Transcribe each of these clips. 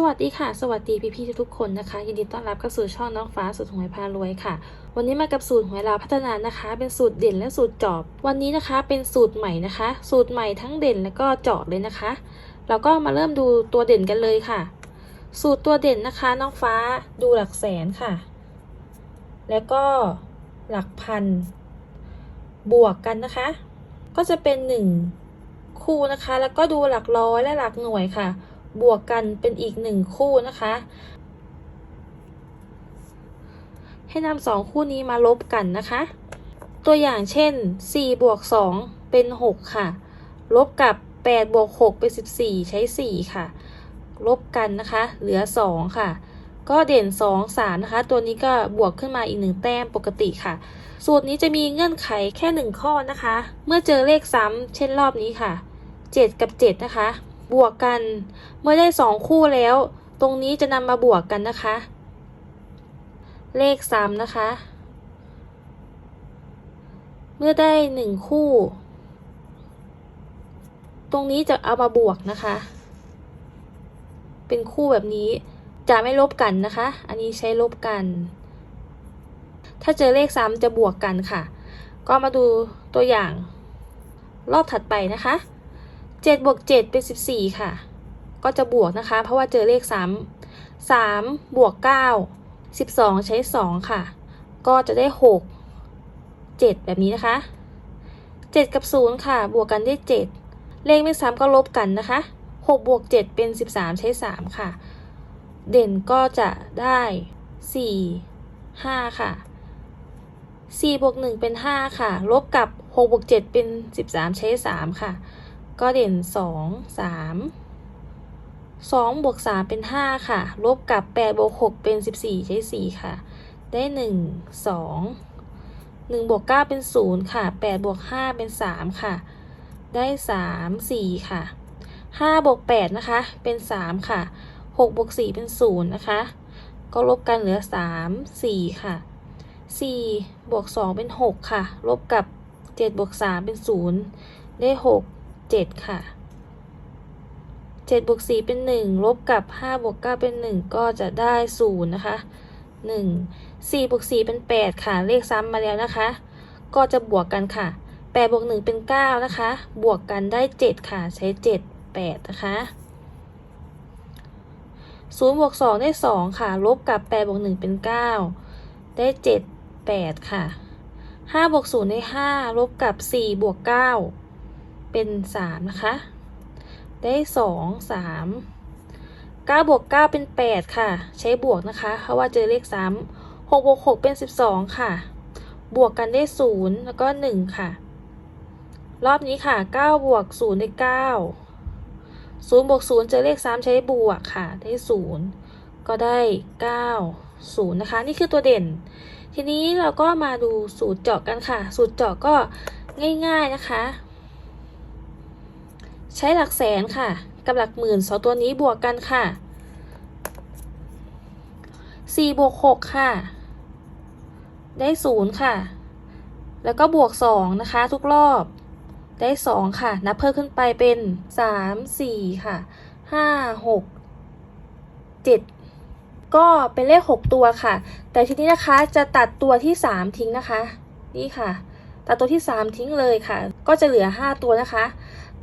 สวัสดีค่ะ สวัสดีพี่ๆทุกคนนะคะ ยินดีต้อนรับเข้าสู่ช่องน้องฟ้าสูตรหวยพารวยค่ะ วันนี้มากับสูตรหวยลาวพัฒนานะคะ เป็นสูตรเด่นและสูตรจอบ วันนี้นะคะเป็นสูตรใหม่นะคะ สูตรใหม่ทั้งเด่นและก็จาะเลยนะคะ เราก็มาเริ่มดูตัวเด่นกันเลยค่ะ สูตรตัวเด่นนะคะ น้องฟ้าดูหลักแสนค่ะ แล้วก็หลักพัน บวกกันนะคะ ก็จะเป็นหนึ่งคู่นะคะ แล้วก็ดูหลักร้อยและหลักหน่วยค่ะ บวกกันเป็นอีกหนึ่งคู่นะคะ ให้นำสองคู่นี้มาลบกันนะคะ ตัวอย่างเช่น4บวก2เป็น 6 ค่ะ ลบกับ8บวก6เป็น14 ใช้ 4 ค่ะ ลบกันนะคะ เหลือ 2 ค่ะก็เด่น 2 3 นะคะ ตัวนี้ก็บวกขึ้นมาอีก 1 แต้มปกติค่ะ สูตรนี้จะมีเงื่อนไขแค่ 1 ข้อนะคะ เมื่อเจอเลขซ้ำเช่นรอบนี้ค่ะ 7 กับ 7 นะคะ บวกกัน เมื่อได้2คู่แล้ว ตรงนี้จะนำมาบวกกันนะคะ เลขซ้ำนะคะ เมื่อได้1คู่ ตรงนี้จะเอามาบวกนะคะ เป็นคู่แบบนี้จะไม่ลบกันนะคะ อันนี้ใช้ลบกัน ถ้าเจอเลขซ้ำจะบวกกันค่ะ ก็มาดูตัวอย่างรอบถัดไปนะคะ 7บวก7เป็น 14 ค่ะ ก็จะบวกนะคะ เพราะว่าเจอเลขซ้ำ3บวก9 12 ใช้ 2 ค่ะ ก็จะได้ 6 7 แบบนี้นะคะ 7 กับ 0 ค่ะ บวกกันได้ 7 เลขไม่ซ้ำก็ลบกันนะคะ 6 บวก 7 เป็น 13 ใช้ 3 ค่ะ เด่นก็จะได้ 4 5 ค่ะ 4 บวก 1 เป็น 5 ค่ะ ลบกับ 6 บวก 7 เป็น 13 ใช้ 3 ค่ะ ก็เด่น 2 3 2บวก3เป็น 5 ค่ะ ลบกับ8บวก6เป็น 14 ใช้ 4 ค่ะ ได้ 1 2 1บวก9เป็น 0 ค่ะ8บวก5เป็น 3 ค่ะ ได้ 3 4 ค่ะ5บวก8นะคะ เป็น 3 ค่ะ6บวก4เป็น 0 นะคะ ก็ลบกันเหลือ 3 4 ค่ะ 4 บวก 2 เป็น 6 ค่ะ ลบกับ 7 บวก 3 เป็น 0 ได้ 6 7 ค่ะ 7บวก4เป็น 1 ลบกับ5บวก9เป็น 1 ก็จะได้ 0 นะคะ 1 4บวก4เป็น 8 ค่ะ เลขซ้ำมาแล้วนะคะ ก็จะบวกกันค่ะ8บวก1เป็น 9 นะคะ บวกกันได้ 7 ค่ะ ใช้ 7 8 นะคะ0บวก2ได้ 2 ค่ะ ลบกับ8บวก1เป็น 9 ได้ 7 8 ค่ะ5บวก0ได้ 5 ลบกับ 4 บวก 9 เป็น3นะคะ ได้2 3 9บวก9เป็น8ค่ะ ใช้บวกนะคะเพราะว่าเจอเลขซ้ำ6บวก6เป็น12ค่ะ บวกกันได้0แล้วก็1ค่ะ รอบนี้ค่ะ9บวก0ได้9 0บวก0เจอเลข3ใช้บวกค่ะ ได้0ก็ได้9 0นะคะ นี่คือตัวเด่น ทีนี้เราก็มาดูสูตรเจาะกันค่ะ สูตรเจาะก็ง่าย ๆนะคะ ใช้หลักแสนค่ะ กับหลักหมื่นสองตัวนี้บวกกันค่ะสี่บวกหกค่ะ ได้ศูนย์ค่ะ แล้วก็บวกสองนะคะ ทุกรอบ ได้สองค่ะ นับเพิ่มขึ้นไปเป็นสามสี่ค่ะห้าหกเจ็ดก็เป็นเลขหกตัวค่ะ แต่ทีนี้นะคะจะตัดตัวที่สามทิ้งนะคะ นี่ค่ะ ตัดตัวที่สามทิ้งเลยค่ะ ก็จะเหลือห้าตัวนะคะ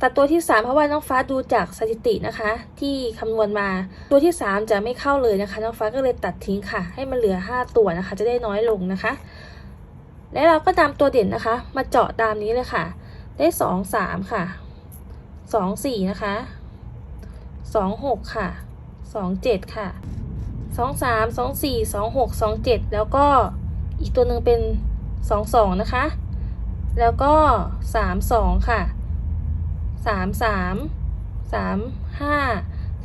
ตัดตัวที่ 3 เพราะว่าน้องฟ้าดูจากสถิตินะคะ ที่คำนวณมา ตัวที่ 3 จะไม่เข้าเลยนะคะ น้องฟ้าก็เลยตัดทิ้งค่ะ ให้มันเหลือ 5 ตัวนะคะ จะได้น้อยลงนะคะ และเราก็นำตัวเด่นนะคะ มาเจาะตามนี้เลยค่ะ ได้ 2 3 ค่ะ 2 4 นะคะ 2 6 ค่ะ 2 7 ค่ะ 2 3 2 4 2 6 2 7 แล้วก็อีกตัวหนึ่งเป็น 2 2 นะคะ แล้วก็ 3 2 ค่ะ สามสามสามห้า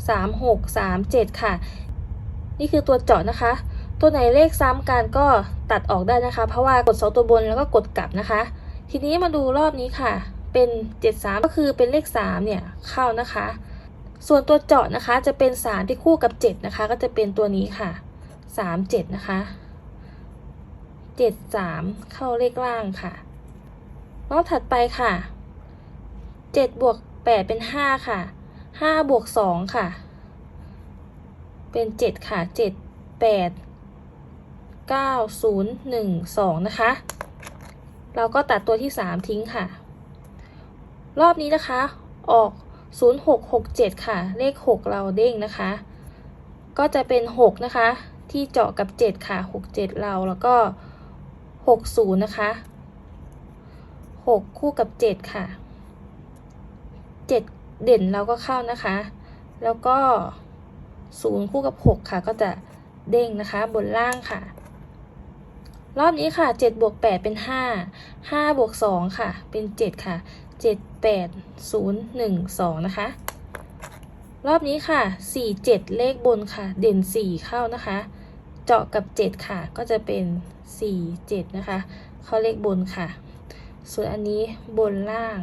สามหกสามเจ็ดค่ะ นี่คือตัวเจาะนะคะ ตัวไหนเลขซ้ำกันก็ตัดออกได้นะคะ เพราะว่ากดสองตัวบนแล้วก็กดกลับนะคะ ทีนี้มาดูรอบนี้ค่ะ เป็นเจ็ดสามก็คือเป็นเลขสามเนี่ยเข้านะคะ ส่วนตัวเจาะนะคะจะเป็นสามที่คู่กับเจ็ดนะคะ ก็จะเป็นตัวนี้ค่ะสามเจ็ดนะคะเจ็ดสามเข้าเลขล่างค่ะ รอบถัดไปค่ะ เจ็ดบวกแปดเป็นห้าค่ะห้าบวกสองค่ะ เป็นเจ็ดค่ะเจ็ดแปดเก้าศูนย์หนึ่งสองนะคะ เราก็ตัดตัวที่สามทิ้งค่ะ รอบนี้นะคะ ออกศูนย์หกหกเจ็ดค่ะ เลขหกเราเด้งนะคะ ก็จะเป็นหกนะคะ ที่เจาะกับเจ็ดค่ะหกเจ็ดเราแล้วก็หกศูนย์นะคะหกคู่กับเจ็ดค่ะ เจ็ดเด่นเราก็เข้านะคะ แล้วก็ศูนย์คู่กับหกค่ะ ก็จะเด้งนะคะ บนล่างค่ะ รอบนี้ค่ะเจ็ดบวกแปดเป็นห้าห้าบวกสองค่ะ เป็นเจ็ดค่ะเจ็ดแปดศูนย์หนึ่งสองนะคะ รอบนี้ค่ะสี่เจ็ดเลขบนค่ะ เด่นสี่เข้านะคะ เจาะกับเจ็ดค่ะ ก็จะเป็นสี่เจ็ดนะคะ เข้าเลขบนค่ะ ส่วนอันนี้บนล่าง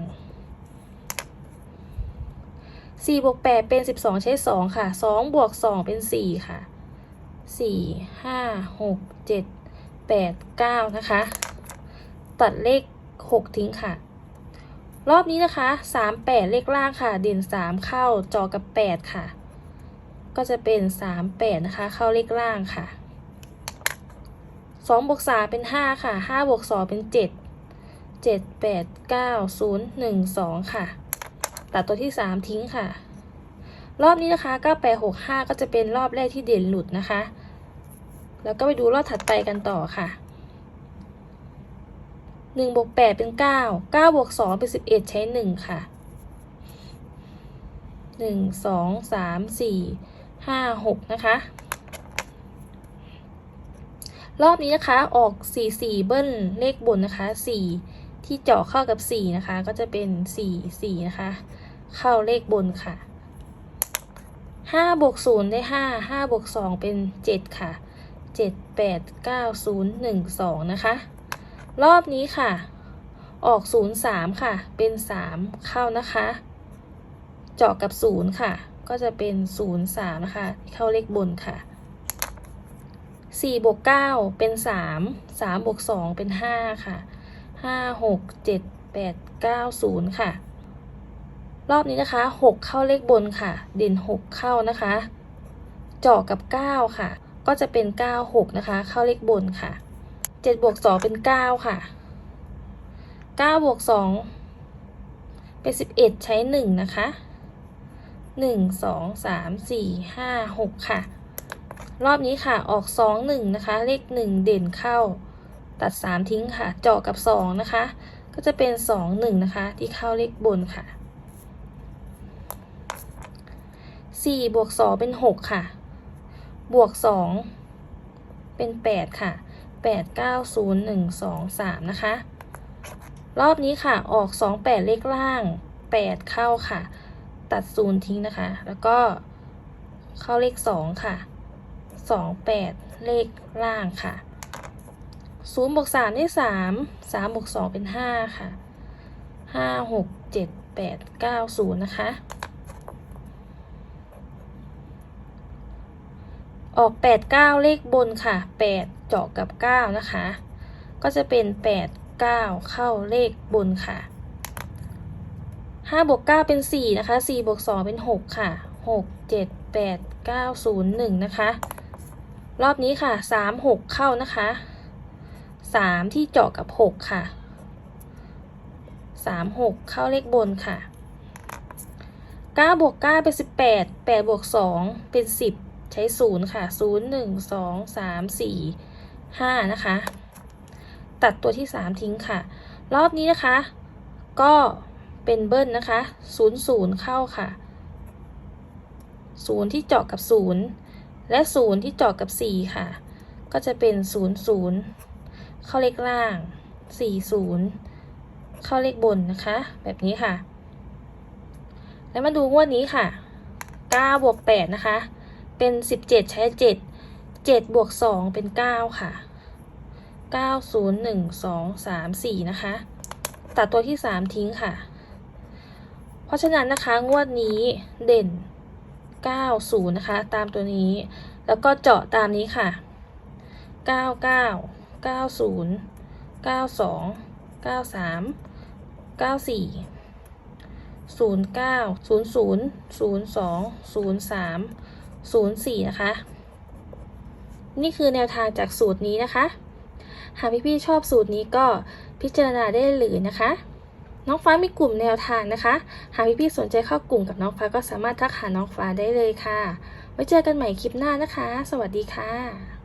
สี่บวกแปดเป็นสิบสองใช้สองค่ะสองบวกสองเป็นสี่ค่ะสี่ห้าหกเจ็ดแปดเก้านะคะ ตัดเลขหกทิ้งค่ะ รอบนี้นะคะสามแปดเลขล่างค่ะ เด่นสามเข้าจอกับแปดค่ะ ก็จะเป็นสามแปดนะคะ เข้าเลขล่างค่ะสองบวกสามเป็นห้าค่ะห้าบวกสองเป็นเจ็ดเจ็ดแปดเก้าศูนย์หนึ่งสองค่ะ ตัดตัวที่สามทิ้งค่ะ รอบนี้นะคะเก้าแปดหกห้าก็จะเป็นรอบแรกที่เด่นหลุดนะคะ แล้วก็ไปดูรอบถัดไปกันต่อค่ะหนึ่งบวกแปดเป็นเก้าเก้าบวกสองเป็นสิบเอ็ดใช้หนึ่งค่ะหนึ่งสองสามสี่ห้าหกนะคะ รอบนี้นะคะออกสี่สี่เบิ้ลเลขบนนะคะสี่ที่เจาะเข้ากับสี่นะคะ ก็จะเป็นสี่สี่นะคะ เข้าเลขบนค่ะห้าบวกศูนย์ได้ห้าห้าบวกสองเป็นเจ็ดค่ะเจ็ดแปดเก้าศูนย์หนึ่งสองนะคะ รอบนี้ค่ะ ออกศูนย์สามค่ะ เป็นสามเข้านะคะ เจาะกับศูนย์ค่ะ ก็จะเป็นศูนย์สามนะคะเข้าเลขบนค่ะสี่บวกเก้าเป็นสามสามบวกสองเป็นห้าค่ะห้าหกเจ็ดแปดเก้าศูนย์ค่ะ รอบนี้นะคะหกเข้าเลขบนค่ะ เด่นหกเข้านะคะ เจาะกับเก้าค่ะ ก็จะเป็นเก้าหกนะคะ เข้าเลขบนค่ะเจ็ดบวกสองเป็นเก้าค่ะเก้าบวกสองเป็นสิบเอ็ดใช้หนึ่งนะคะหนึ่งสองสามสี่ห้าหกค่ะ รอบนี้ค่ะ ออกสองหนึ่งนะคะ เลขหนึ่งเด่นเข้า ตัดสามทิ้งค่ะ เจาะกับสองนะคะ ก็จะเป็นสองหนึ่งนะคะ ที่เข้าเลขบนค่ะ สี่บวกสองเป็นหกค่ะ บวกสองเป็นแปดค่ะแปดเก้าศูนย์หนึ่งสองสามนะคะ รอบนี้ค่ะออกสองแปดเลขล่างแปดเข้าค่ะ ตัดศูนย์ทิ้งนะคะ แล้วก็เข้าเลขสองค่ะสองแปดเลขล่างค่ะศูนย์บวกสามได้สามสามบวกสองเป็นห้าค่ะห้าหกเจ็ดแปดเก้าศูนย์นะคะ ออกแปดเก้าเลขบนค่ะแปดเจาะกับเก้านะคะ ก็จะเป็นแปดเก้าเข้าเลขบนค่ะห้าบวกเก้าเป็นสี่นะคะสี่บวกสองเป็นหกค่ะหกเจ็ดแปดเก้าศูนย์หนึ่งนะคะ รอบนี้ค่ะสามหกเข้านะคะสามที่เจาะกับหกค่ะสามหกเข้าเลขบนค่ะเก้าบวกเก้าเป็นสิบแปดแปดบวกสองเป็นสิบ ใช้ศูนย์ค่ะศูนย์หนึ่งสองสามสี่ห้านะคะ ตัดตัวที่สามทิ้งค่ะ รอบนี้นะคะ ก็เป็นเบิ้ลนะคะศูนย์ศูนย์เข้าค่ะศูนย์ที่เจาะกับศูนย์และศูนย์ที่เจาะกับสี่ค่ะ ก็จะเป็นศูนย์ศูนย์เข้าเลขล่างสี่ศูนย์เข้าเลขบนนะคะ แบบนี้ค่ะ แล้วมาดูงวดนี้ค่ะเก้าบวกแปดนะคะ เป็นสิบเจ็ดใช้เจ็ดเจ็ดบวกสองเป็นเก้าค่ะเก้าศูนย์หนึ่งสองสามสี่นะคะ ตัดตัวที่สามทิ้งค่ะ เพราะฉะนั้นนะคะงวดนี้เด่นเก้าศูนย์นะคะ ตามตัวนี้ แล้วก็เจาะตามนี้ค่ะเก้าเก้าเก้าศูนย์เก้าสองเก้าสามเก้าสี่09 00 02 03 04 นะคะ นี่คือแนวทางจากสูตรนี้นะคะ หากพี่ๆชอบสูตรนี้ก็พิจารณาได้เลยนะคะ น้องฟ้ามีกลุ่มแนวทางนะคะ หากพี่ๆสนใจเข้ากลุ่มกับน้องฟ้าก็สามารถทักหาน้องฟ้าได้เลยค่ะ ไว้เจอกันใหม่คลิปหน้านะคะ สวัสดีค่ะ